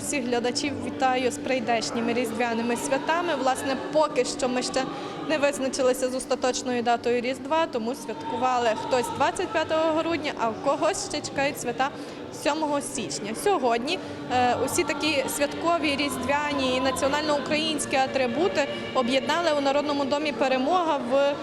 усіх глядачів вітаю з прийдешніми різдвяними святами. Власне, поки що ми ще не визначилися з остаточною датою Різдва, тому святкували хтось 25 грудня, а в когось ще чекають свята 7 січня. Сьогодні е, усі такі святкові різдвяні і національно-українські атрибути об'єднали у Народному домі Перемога в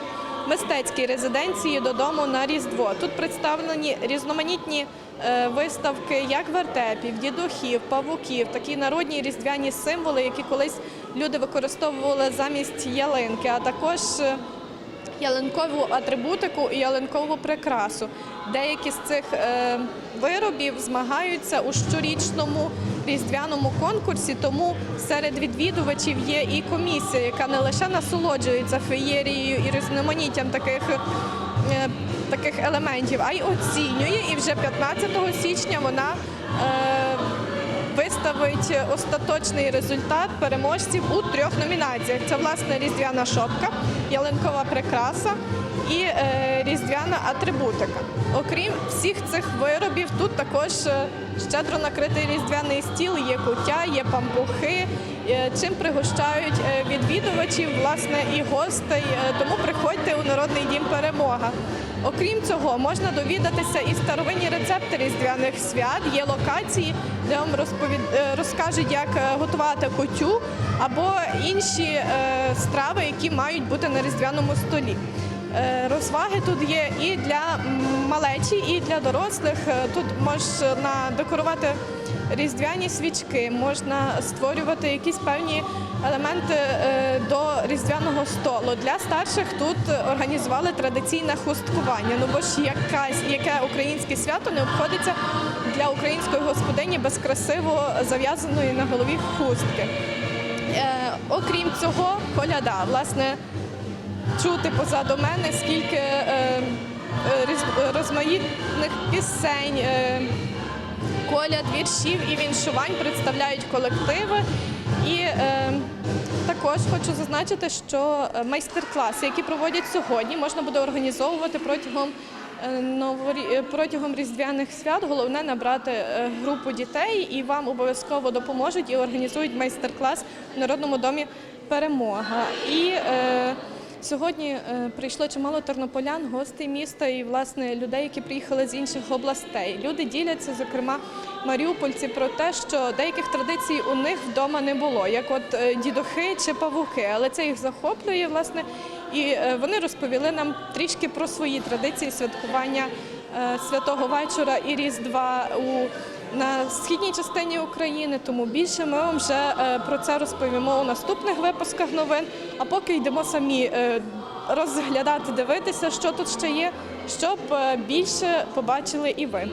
мистецькій резиденції додому на Різдво. Тут представлені різноманітні е, виставки як вертепів, дідухів, павуків, такі народні різдвяні символи, які колись люди використовували замість ялинки, а також е, ялинкову атрибутику і ялинкову прикрасу. Деякі з цих е, виробів змагаються у щорічному різдвяному конкурсі, тому серед відвідувачів є і комісія, яка не лише насолоджується феєрією і різноманіттям таких. е, Таких елементів, а й оцінює, і вже 15 січня вона е, виставить остаточний результат переможців у трьох номінаціях. Це власне різдвяна шопка, ялинкова прикраса і е, різдвяна атрибутика. Окрім всіх цих виробів, тут також е, щедро накритий різдвяний стіл, є куття, є пампухи, е, чим пригощають відвідувачів, власне, і гостей. Тому приходьте у Народний дім Перемога. Окрім цього, можна довідатися і старовинні рецепти різдвяних свят. Є локації, де вам розповід... розкажуть, як готувати кутю або інші страви, які мають бути на різдвяному столі. Е, Розваги тут є і для малечі, і для дорослих. Е, Тут можна декорувати різдвяні свічки, можна створювати якісь певні елементи е, до різдвяного столу. Для старших тут організували традиційне хусткування. Ну бо ж якась яке українське свято не обходиться для української господині без красиво зав'язаної на голові хустки. Окрім цього, коляда, власне, чути позаду мене, скільки е, е, розмаїтних пісень, е, коляд, віршів і віншувань представляють колективи. І також хочу зазначити, що майстер-класи, які проводять сьогодні, можна буде організовувати протягом. Протягом різдвяних свят головне набрати групу дітей і вам обов'язково допоможуть і організують майстер-клас в Народному домі Перемога. І Сьогодні е, прийшло чимало тернополян, гостей міста і власне людей, які приїхали з інших областей. Люди діляться, зокрема, маріупольці, про те, що деяких традицій у них вдома не було, як от е, дідухи чи павуки, але це їх захоплює, власне, і е, вони розповіли нам трішки про свої традиції святкування святого вечора і Різдва у на східній частині України, тому більше ми вам вже е, про це розповімо у наступних випусках новин. А поки йдемо самі е, розглядати, дивитися, що тут ще є, щоб е, більше побачили і ви.